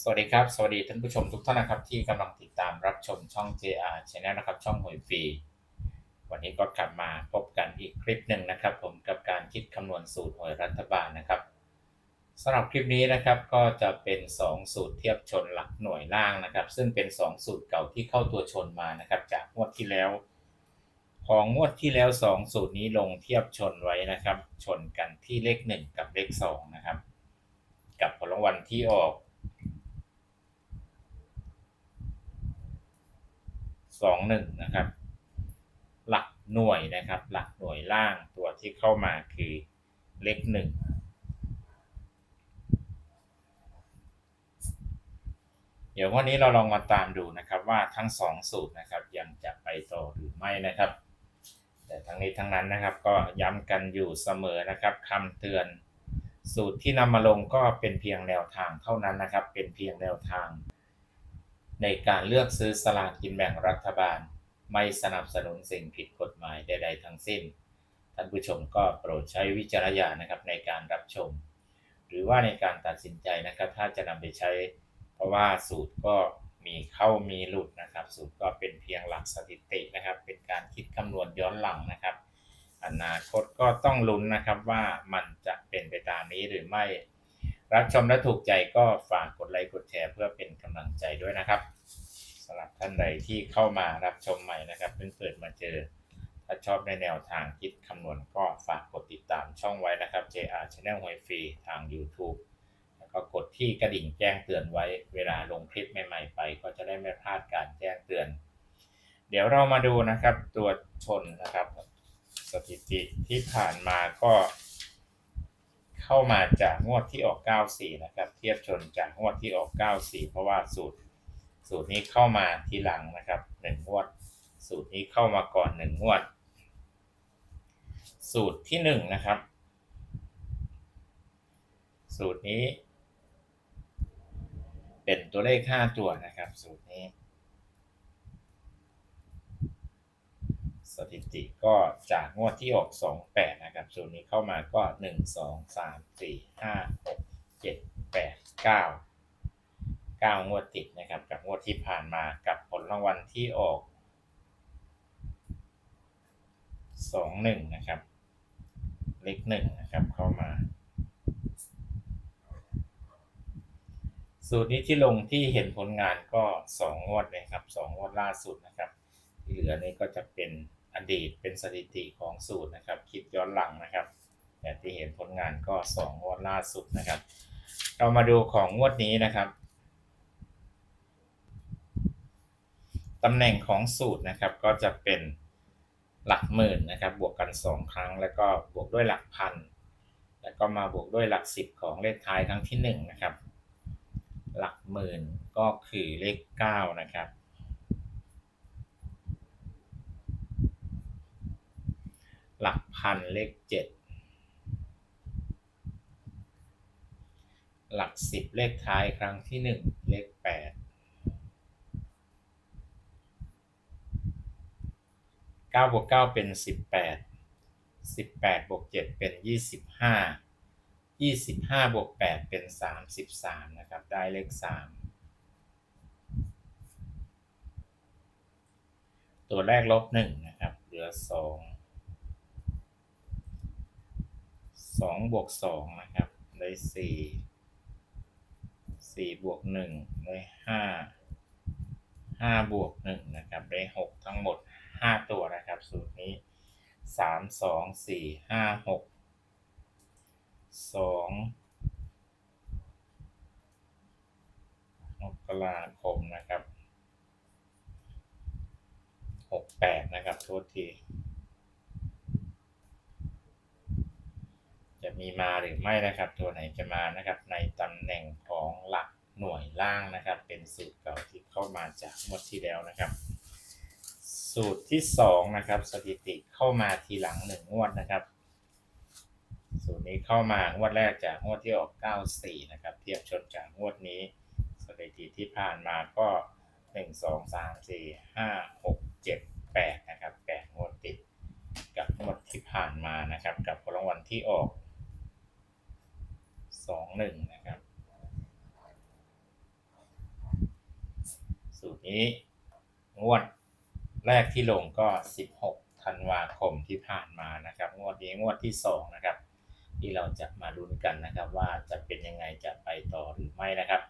สวัสดีครับ สวัสดีท่านผู้ชมทุกท่านนะครับ ที่กำลังติดตามรับชมช่อง JR Channel นะครับ ช่องหวยฟรี วันนี้ก็กลับมาพบกันอีกคลิปหนึ่งนะครับ ผมกับการคิดคำนวณสูตรหวยรัฐบาลนะครับสำหรับคลิปนี้นะครับก็จะเป็น 2 สูตรเทียบชนหลักหน่วยล่างนะครับ ซึ่งเป็น 2 สูตรเก่าที่เข้าตัวชนมานะครับ จากงวดที่แล้ว ของงวดที่แล้ว 2 สูตรนี้ลงเทียบชนไว้นะครับ ชนกันที่เลข 1 กับเลข2นะครับ กับผลรางวัลที่ออก สองหนึ่งนะครับ หลักหน่วยนะครับ หลักหน่วยล่างตัวที่เข้ามาคือเลขหนึ่งเดี๋ยววันนี้เราลองมาตามดูนะครับว่าทั้งสองสูตรนะครับยังจะไปต่อหรือไม่นะครับ แต่ทั้งนี้ทั้งนั้นนะครับก็ย้ำกันอยู่เสมอนะครับคำเตือนสูตรที่นำมาลงก็เป็นเพียงแนวทางเท่านั้นนะครับ เป็นเพียงแนวทาง ในการเลือกซื้อสลากกินแบ่งรัฐบาล ไม่สนับสนุนสิ่งผิดกฎหมายใด ๆ ทั้งสิ้น ท่านผู้ชมก็โปรดใช้วิจารณญาณนะครับในการรับชม หรือว่าในการตัดสินใจนะครับ ถ้าจะนำไปใช้ เพราะว่าสูตรก็มีเข้ามีหลุดนะครับ สูตรก็เป็นเพียงหลักสถิตินะครับ เป็นการคิดคำนวณย้อนหลังนะครับ อนาคตก็ต้องลุ้นนะครับว่ามันจะเป็นไปตามนี้หรือไม่ รับชมและถูกใจก็ฝากกดไลค์กดแชร์เพื่อเป็นกำลังใจด้วยนะครับสำหรับท่านใดที่เข้ามารับชมใหม่นะครับเพิ่งเปิดมาเจอ ถ้าชอบในแนวทางคิดคำนวณก็ฝากกดติดตามช่องไว้นะครับ JR Channel หวยฟรีทาง YouTube แล้วก็กดที่กระดิ่งแจ้งเตือนไว้ เวลาลงคลิปใหม่ๆไป ก็จะได้ไม่พลาดการแจ้งเตือน เดี๋ยวเรามาดูนะครับตัวชนนะครับ สถิติที่ผ่านมาก็ เข้ามาจากงวดที่ออก 94 นะครับ เทียบชนจากงวดที่ออก 94 เพราะว่าสูตร สูตรนี้เข้ามาทีหลังนะครับหนึ่งงวด สูตรนี้เข้ามาก่อนหนึ่งงวด สูตรที่หนึ่งนะครับ สูตรนี้ เป็นตัวเลขห้าตัวนะครับ สูตรนี้ สถิติก็จากงวดที่ออก28 นะครับสูตรนี้เข้ามาก็ 1 2 3 4 5 6 7 8 9 9 งวดติดนะครับ กับงวดที่ผ่านมากับผลรางวัลที่ออก 21 นะครับ เลข1นะครับเข้ามา สูตรนี้ที่ลงที่เห็นผลงานก็ 2 งวดเลยครับ 2 งวดล่าสุดนะครับที่เหลือนี้ก็จะเป็น อดีตเป็นสถิติของสูตรนะครับ คิดย้อนหลังนะครับแต่ที่เห็นผลงานก็สองงวดล่าสุดนะครับ เรามาดูของงวดนี้นะครับตำแหน่งของสูตรนะครับก็จะเป็นหลักหมื่นนะครับ บวกกัน 2 ครั้ง แล้วก็บวกด้วยหลักพัน แล้วก็มาบวกด้วยหลักสิบของเลขท้ายครั้งที่ 1 นะครับ หลักหมื่นก็คือเลข 9 นะครับ หลักพันเลขเจ็ดหลักสิบเลขท้ายครั้งที่หนึ่งเลขแปดเก้าบวกเก้าเป็นสิบแปดสิบแปดบวกเจ็ดเป็นยี่สิบห้ายี่สิบห้าบวกแปดเป็นสามสิบสามนะครับ ได้เลขสามตัวแรกลบหนึ่งนะครับ เหลือสอง สองบวกสองนะครับ ได้สี่สี่บวกหนึ่งได้ห้าห้าบวกหนึ่งนะครับ ได้หกทั้งหมดห้าตัวนะครับ สูตรนี้สามสองสี่ห้าหกสองมกราคมนะครับหกแปดนะครับโทษที จะ มีมาหรือไม่นะครับ ตัวไหนจะมานะครับ ในตำแหน่งของหลักหน่วยล่างนะครับ เป็นสูตรเก่าที่เข้ามาจากงวดที่แล้วนะครับ สูตรที่สองนะครับสถิติเข้ามาทีหลังหนึ่งงวดนะครับ สูตรนี้เข้ามางวดแรกจากงวดที่ออก 94 นะครับ เทียบชนจากงวดนี้ สถิติที่ผ่านมาก็ 1 2 3 4 5 6 7 8 นะครับ8งวดติดกับงวดที่ผ่านมานะครับ กับผลรางวัลที่ออก สองหนึ่งนะครับ สูตรนี้งวดแรกที่ลงก็ 16ธันวาคมที่ผ่านมานะครับ งวดนี้งวดที่2นะครับ ที่เราจะมาลุ้นกันนะครับ ว่าจะเป็นยังไงจะไปต่อหรือไม่นะครับ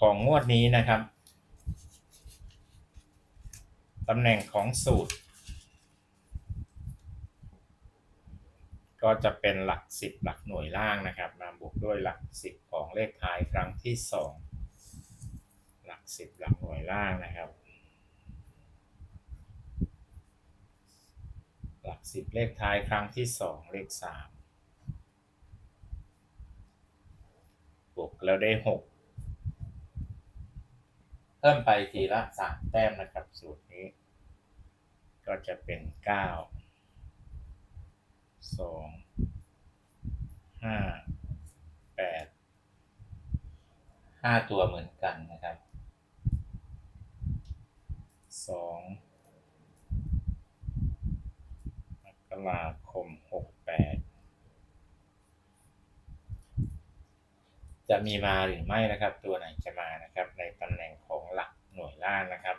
ของงวดนี้นะครับตำแหน่งของสูตร ก็จะเป็นหลักสิบหลักหน่วยล่างนะครับมาบวกด้วยหลักสิบของเลขท้ายครั้งที่สองหลักสิบหลักหน่วยล่างนะครับ หลักสิบเลขท้ายครั้งที่สองเลขสามบวกแล้วได้หกเพิ่มไปทีละสามแต้มนะครับ สูตรนี้ ก็จะเป็นเก้า สองห้าแปดห้าตัวเหมือนกันนะครับสองมกราคมหกแปดจะมีมาหรือไม่นะครับ ตัวไหนจะมานะครับ ในตำแหน่งของหลักหน่วยล่างนะครับ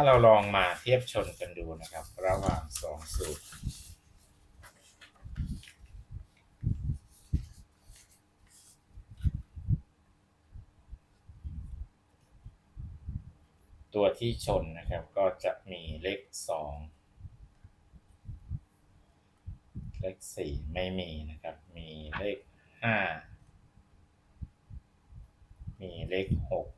ถ้าเราลองมาเทียบชนกันดูนะครับ ระหว่างสองสูตร ตัวที่ชนนะครับก็จะมีเลขสองเลขสี่ไม่มีนะครับ มีเลขห้ามีเลขหก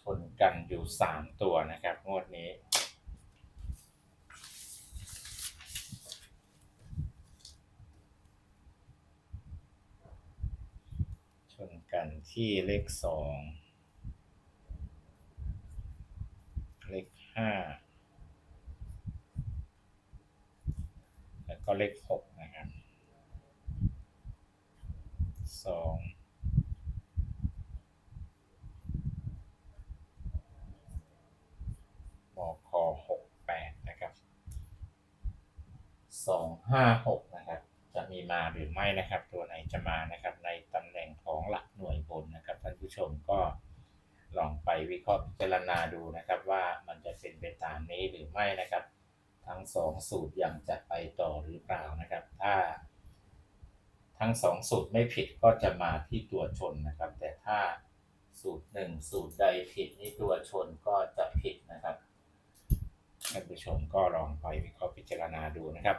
ชน กันอยู่สามตัวนะครับงวดนี้ ชนกันที่เลขสองเลขห้าแล้วก็เลขหกนะครับสองบอคอหกแปดนะครับ สองห้าหกนะครับ จะมีมาหรือไม่นะครับ ตัวไหนจะมานะครับ ในตำแหน่งของหลักหน่วยบนนะครับ ท่านผู้ชมก็ลองไปวิเคราะห์พิจารณาดูนะครับว่ามันจะเป็นไปตามนี้หรือไม่นะครับ ทั้งสองสูตรยังจะไปต่อหรือเปล่านะครับ ถ้า ทั้งสองสูตรไม่ผิดก็จะมาที่ตัวชนนะครับ แต่ถ้าสูตรหนึ่งสูตรใดผิดนี่ตัวชนก็จะผิดนะครับท่านผู้ชมก็ลองไปวิเคราะห์พิจารณาดูนะครับ